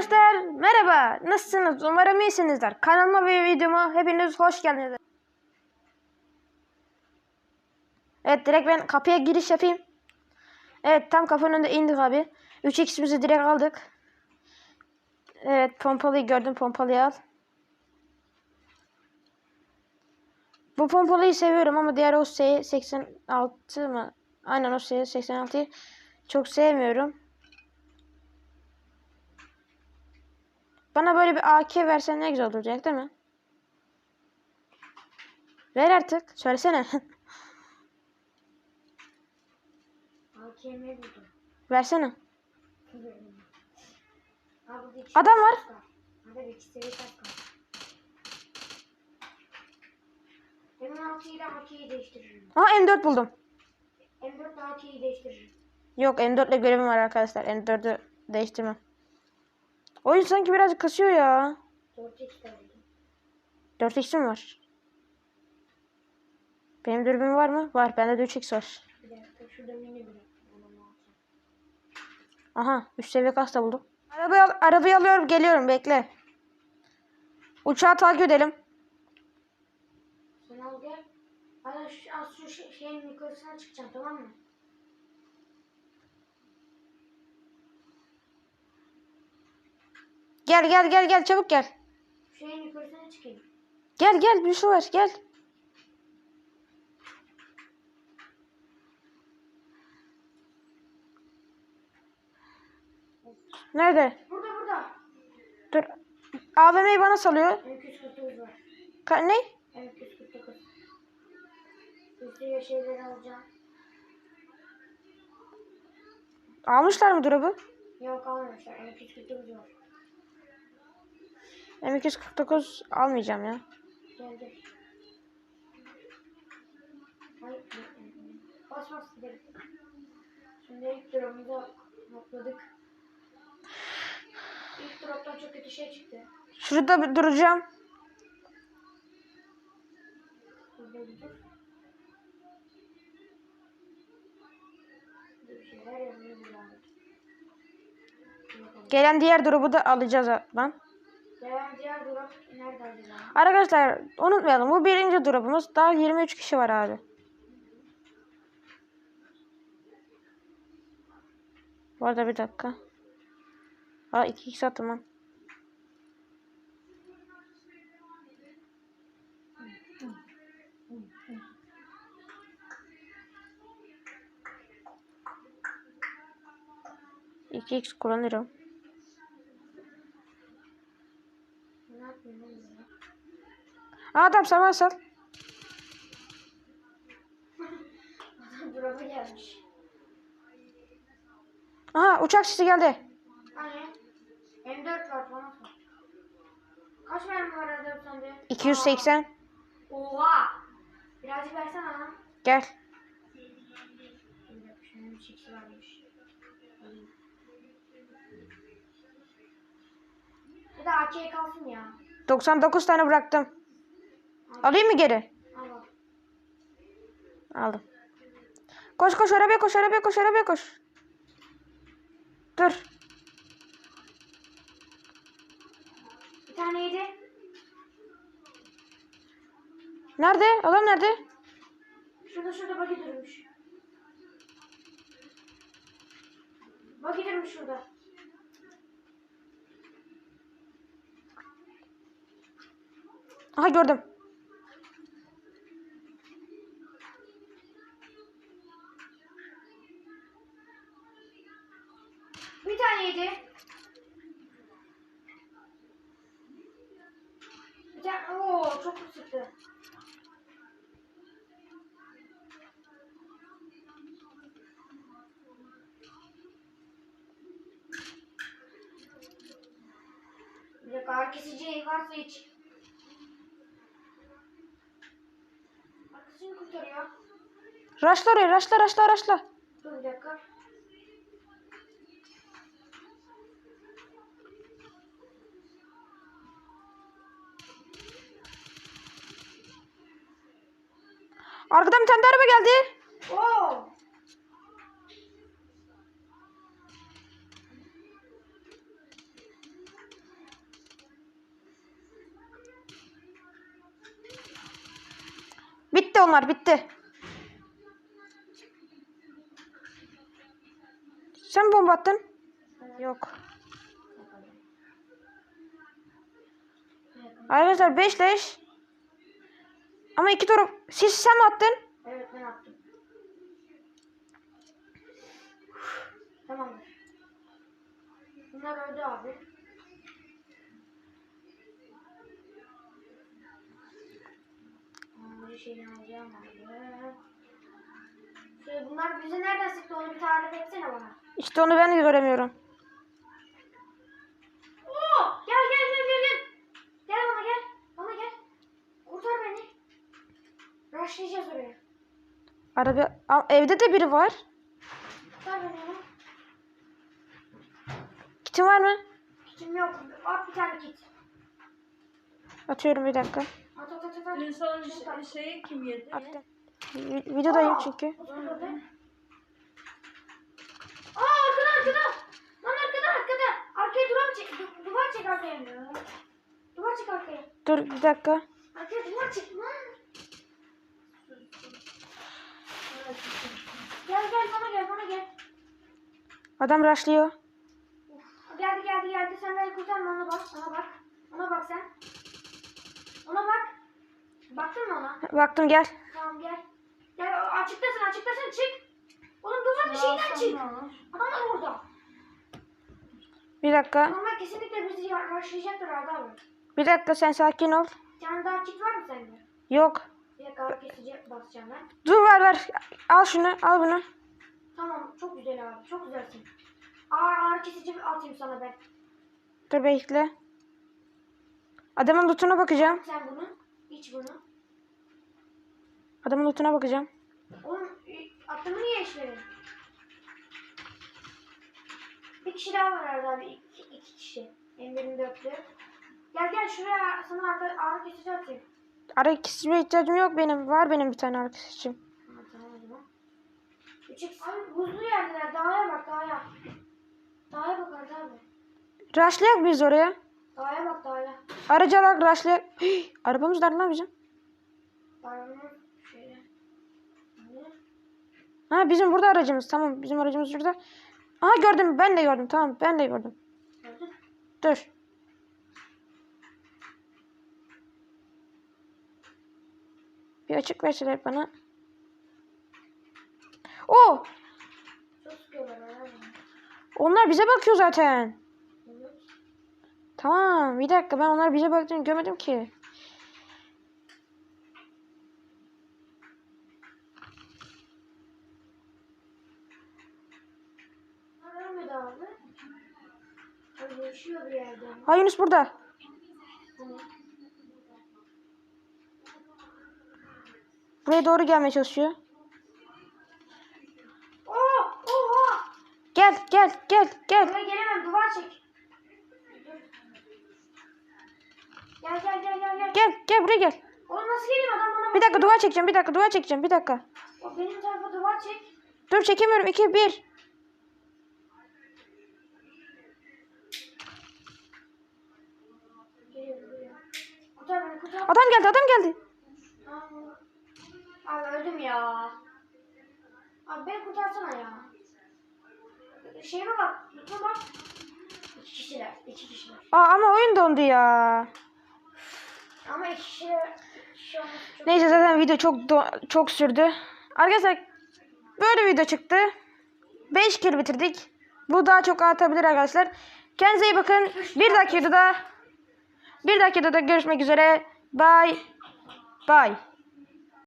Arkadaşlar merhaba. Nasılsınız? Umarım iyisinizdir. Kanalıma ve videoma hepiniz hoş geldiniz. Evet direkt ben kapıya giriş yapayım. Evet tam kapının önünde indik abi. 3x'imizi direkt aldık. Evet pompalıyı gördüm pompalıyı al. Bu pompalıyı seviyorum ama diğer o S86 mı? Aynen o S86'yı çok sevmiyorum. Bana böyle bir AK versen ne güzel olacak değil mi? Ver artık. Söylesene. AKM buldum. Versene. Abi Adam var. Abi iki seviye kask var. M16 ile AK'yi değiştiririm. Aha M4 buldum. M4 ile AK'yi değiştiririm. Yok M4 ile görevim var arkadaşlar. M4'ü değiştirmem. Oyun sanki birazcık kasıyor ya. 4x de buldum. 4x'im var. Benim dürbün var mı? Var. Bende de 3x var. Bir dakika şurada mini bıraktım. Onu alacağım. Aha 3 seviye kas da buldum. Arabayı, al- arabayı alıyorum geliyorum bekle. Uçağı takip edelim. Sen al gel. Hadi şu, şu şey- şeyin yukarısına çıkacağım tamam mı? Gel gel gel gel çabuk gel. Şeyin yukarısına çıkayım. Gel gel bir şey var gel. Nerede? Burada burada. Dur. AVM'yi bana salıyor. M249 var. Ka- ne? M249. Üstüne şeyleri alacağım. Almışlar mı drop'u? Yok almamışlar. M249 var. M249 almayacağım ya. Gel gel. Hayır. Bas bas gidelim. Şimdi ilk drop'umuzu nokladık. İlk drop'tan çok kötü şey çıktı. Şurada bir duracağım. Gelen diğer drop'u da alacağız lan. Gelen diğer drop nerede acaba? Arkadaşlar unutmayalım bu birinci drop'umuz. Daha 23 kişi var abi. Bu arada bir dakika. Aa 2x attım lan. İki x kullanırım. Ne yapayım oğlum ya? Aa, adam sana sal. Drop'a gelmiş. Aha uçak sesi geldi. Hani? M4 var bana sor. Kaç mermi var orada sende? 280. Aa, Oha! Birazcık versene lan. Gel. Bir de AK kalsın ya. 99 tane bıraktım. Alayım mı geri? Al al. Aldım. Koş koş arabaya koş arabaya koş arabaya koş. Dur. Bir tane yedi. Nerede? Adam nerede? Şurada şurada bagi durmuş. Bagi durmuş şurada. Aha gördüm. Bir tane yedi. Bir tane, ooo çok sıktı. Bir dakika ağrı kesici varsa hiç. Arkasını kurtarıyor. Raşla oraya raşla raşla raşla. Dur bir dakika. Arkadan bir tane araba geldi. Oo. Bitti onlar bitti. Sen bomba attın. Yok. Arkadaşlar 5 leş. Ama iki taraf. Siz sen mi attın? Evet ben attım. Tamamdır. Bunlar öldü abi. Bir şeyini alacağım abi. Şey, bunlar bizi nereden sıktı onu bir tarif etsene bana. İşte onu ben de göremiyorum. Oo! Gel gel gel gel gel. Gel bana gel. Bana gel. Kurtar beni. Rushlayacağız oraya. Araba Aa, evde de biri var. Ya. Kitin var mı? Kitim yok. At bir tane kit. Atıyorum bir dakika. At at at at. Dün son şey- şeyi kim yedi? Attım. Vi- Videodayım Aa, çünkü. Aa arkada arkada. Lan arkada arkada. Arkaya duvar çek. du- duvar çek arkaya. Duvar çek arkaya. Dur bir dakika. Arkaya duvar çek lan. Gel gel bana gel bana gel. Adam rushlıyor. Uf, Geldi geldi geldi. Sen beni kurtarma ona bak. Ona bak. Ona bak sen. Ona bak. Baktın mı ona? Baktım gel. Tamam gel. Gel açıktasın açıktasın çık. Oğlum duvarın şeyinden çık. Adamlar orada. Bir dakika. Adamlar kesinlikle bizi ya- rushlayacaklar Arda abi. Bir dakika sen sakin ol. Bir tane daha kit var mı sende? Yok. Bir kesici basacağım ben. Dur ver ver. Al şunu. Al bunu. Tamam çok güzel abi çok güzelsin. Ağır ağrı kesici atayım sana ben. Dur bekle. Adamın lootuna bakacağım. Sen bunu iç bunu. Adamın lootuna bakacağım. Oğlum e, attın mı niye işleri? Bir kişi daha var Arda abi. İki, iki kişi. Emre'nin dörtlü. Gel gel şuraya sana ağrı, ağrı kesici atayım. Ara ikisine ihtiyacım yok benim. Var benim bir tane. Üç X. Abi buzlu yerdeler. Dağa bak dağa. Dağa bak abi. Rushlayak biz oraya. Dağa bak dağa. Aracı alarak rushlayak. Hii, Arabamız nerede lan bizim? Ha bizim burada aracımız. Tamam bizim aracımız şurada. Aha gördüm. Ben de gördüm. Tamam ben de gördüm. Gördün? Dur. Bir açık verseler bana. Arda abi. Onlar bize bakıyor zaten. Evet. Tamam bir dakika ben onlar bize baktığını görmedim ki. Ha Yunus burada. Buraya doğru gelmeye çalışıyor. Oo! Oha! Gel gel gel gel. Buraya gelemem. Duvar çek. Gel gel gel gel gel. Gel gel buraya gel. Oğlum nasıl geleyim adam bana Bir dakika duvar çekeceğim bir dakika duvar çekeceğim bir dakika. O benim tarafa duvar çek. Dur çekemiyorum 2 1. Geliyor geliyor. Kurtar beni kurtar. Adam geldi adam geldi. Abi öldüm ya. Abi beni kurtarsana ya. Şeyime bak. Lütfen bak. İki kişiler. iki kişiler. Aa ama oyun dondu ya. Ama iki kişiler. çok... Neyse zaten video çok çok sürdü. Arkadaşlar böyle video çıktı. 5 kill bitirdik. Bu daha çok artabilir arkadaşlar. Kendinize iyi bakın. Bir dahaki videoda bir dahaki videoda görüşmek üzere. Bye. Bye.